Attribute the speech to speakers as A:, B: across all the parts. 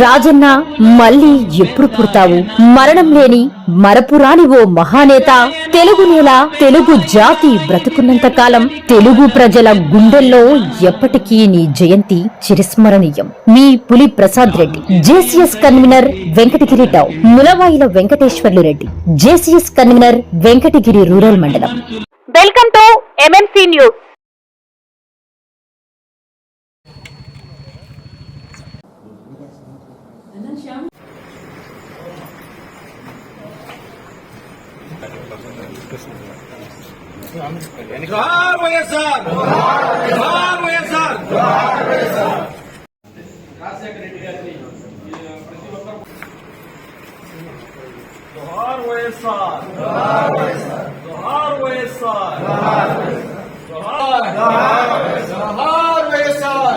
A: రాజన్న మళ్ళీ ఎప్పుడు పుడతావు? మరణం లేని మరపురాని ఓ మహానేత. తెలుగు నేల తెలుగు జాతి బ్రతుకున్నంత కాలం తెలుగు ప్రజల గుండెల్లో ఎప్పటికీ నీ జయంతి చిరస్మరణీయం. మీ Puli Prasad Reddy JCS convener Venkatagiri Mulavaila Venkateswarlu Reddy JCS convener Venkatagiri rural మండలం.
B: వెల్కమ్ టు ఎంఎంసీ న్యూస్
C: జోహార్ వైఎస్ఆర్ జోహార్ వైఎస్ఆర్ జోహార్ వైఎస్ఆర్ జోహార్ వైఎస్ఆర్ జోహార్ జోహార్ వైఎస్ఆర్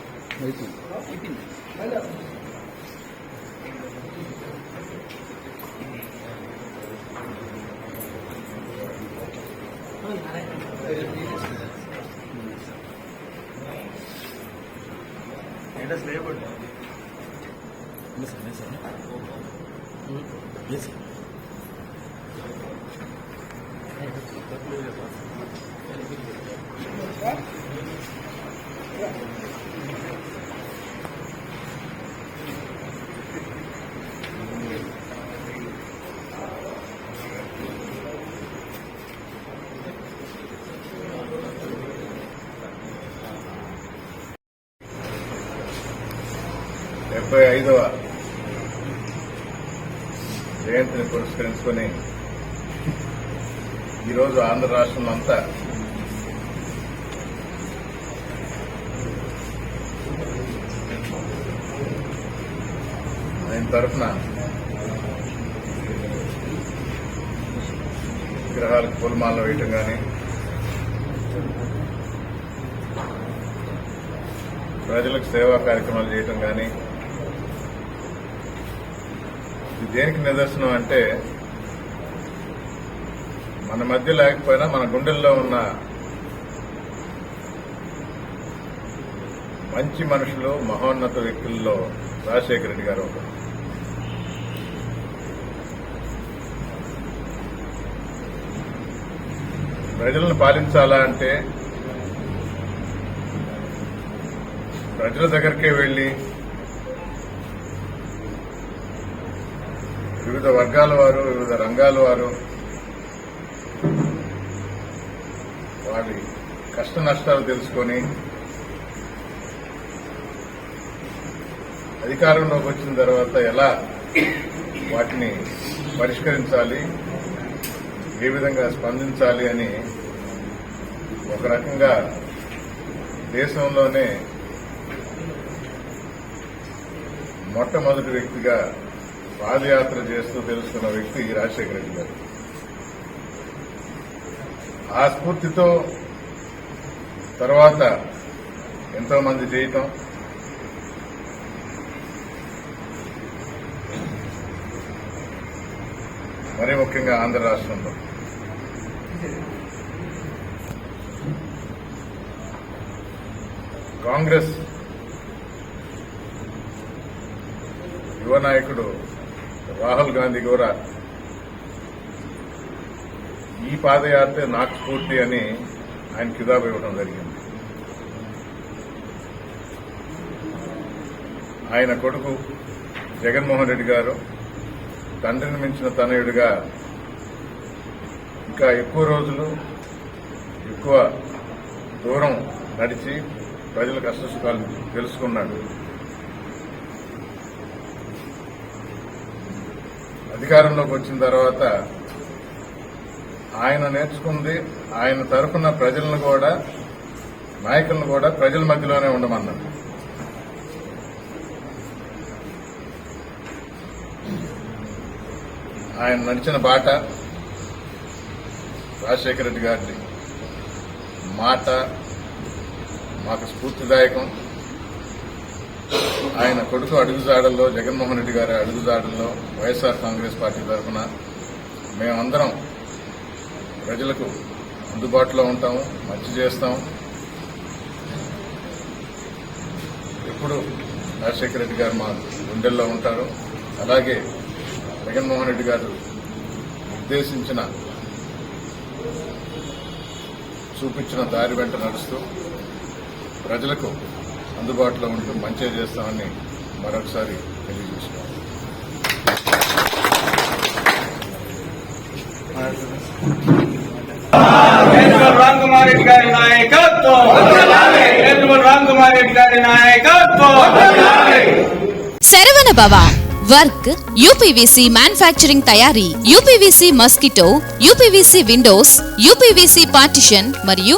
C: 18. Thank
D: you. ముప్పై ఐదవ జయంతిని పురస్కరించుకొని ఈరోజు ఆంధ్ర రాష్ట్రం అంతా ఆయన తరఫున విగ్రహాలకు పూలమాల వేయటం కానీ ప్రజలకు సేవా కార్యక్రమాలు చేయటం కానీ ఇది దేనికి నిదర్శనం అంటే మన మధ్య లేకపోయినా మన గుండెల్లో ఉన్న మంచి మనుషులు మహోన్నత వ్యక్తుల్లో రాజశేఖర రెడ్డి గారు ఒకరు. ప్రజలను పాలించాలా అంటే ప్రజల దగ్గరికే వెళ్ళి వివిధ వర్గాల వారు వివిధ రంగాల వారు వారి కష్ట నష్టాలు తెలుసుకొని అధికారంలోకి వచ్చిన తర్వాత ఎలా వాటిని పరిష్కరించాలి ఏ విధంగా స్పందించాలి అని ఒక రకంగా దేశంలోనే మొట్టమొదటి వ్యక్తిగా పాదయాత్ర చేస్తూ తెలుసుకున్న వ్యక్తి రాజశేఖర రెడ్డి గారు. ఆ స్ఫూర్తితో తర్వాత ఎంతో మంది చేయటం మరీ ముఖ్యంగా ఆంధ్ర రాష్ట్రంలో. కాంగ్రెస్ యువ నాయకుడు రాహుల్ గాంధీ కూడా ఈ పాదయాత్ర నాకు స్ఫూర్తి అని ఆయన కితాబు ఇవ్వడం జరిగింది. ఆయన కొడుకు జగన్మోహన్ రెడ్డి గారు తండ్రిని మించిన తనయుడిగా ఇంకా ఎక్కువ రోజులు ఎక్కువ దూరం నడిచి ప్రజల కష్టసుఖాలు తెలుసుకున్నాడు. అధికారంలోకి వచ్చిన తర్వాత ఆయన నేర్చుకుంది ఆయన తరఫున ప్రజలను కూడా నాయకులను కూడా ప్రజల మధ్యలోనే ఉండమన్నారు. ఆయన నడిచిన బాట రాజశేఖర రెడ్డి గారి మాట మాకు స్ఫూర్తిదాయకం. ఆయన కొడుకు అడుగుజాడల్లో జగన్మోహన్ రెడ్డి గారి అడుగుజాడల్లో వైఎస్ఆర్ కాంగ్రెస్ పార్టీ తరఫున మేమందరం ప్రజలకు అందుబాటులో ఉంటాము మంచి చేస్తాం. ఎప్పుడు రాజశేఖర రెడ్డి గారు మా గుండెల్లో ఉంటారు. అలాగే జగన్మోహన్ రెడ్డి గారు నిర్దేశించిన చూపించిన దారి వెంట నడుస్తూ ప్రజలకు అందుబాటులో ఉంటూ మంచిగా చేస్తామని మరొకసారి తెలియజేస్తున్నాం
C: కేంద్రం రామ్ కుమార్ రెడ్డి గారి నాయకత్వం. కేంద్రం రామ్ కుమార్ రెడ్డి గారి నాయకత్వం.
E: Saravana Bhava work UPVC manufacturing తయారీ UPVC mosquito UPVC windows UPVC partition మరియు